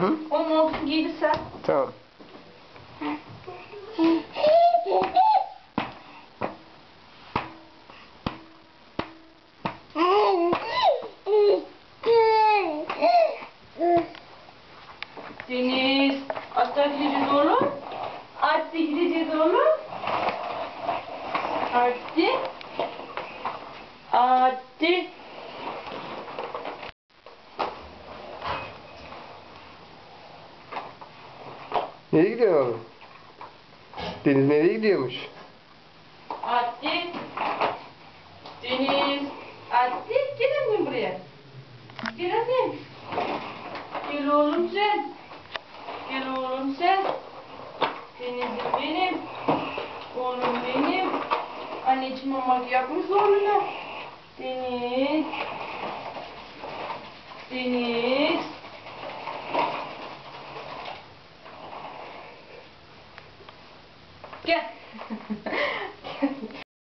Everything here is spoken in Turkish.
Hı. Onun montunu giydir sen. Tamam. Deniz. Hatta gideceğiz oğlum. Hadi gideceğiz oğlum. Hadi. Hadi. Nereye gidiyorsun oğlum? Deniz nereye gidiyormuş? Hadi. Deniz. Hadi. Gel annem buraya. Gel annem. Gel oğlum sen. Gel oğlum sen. Denizim benim. Oğlum benim. Anneciğim mamak yapmış oğluna. Deniz. Deniz. Gel.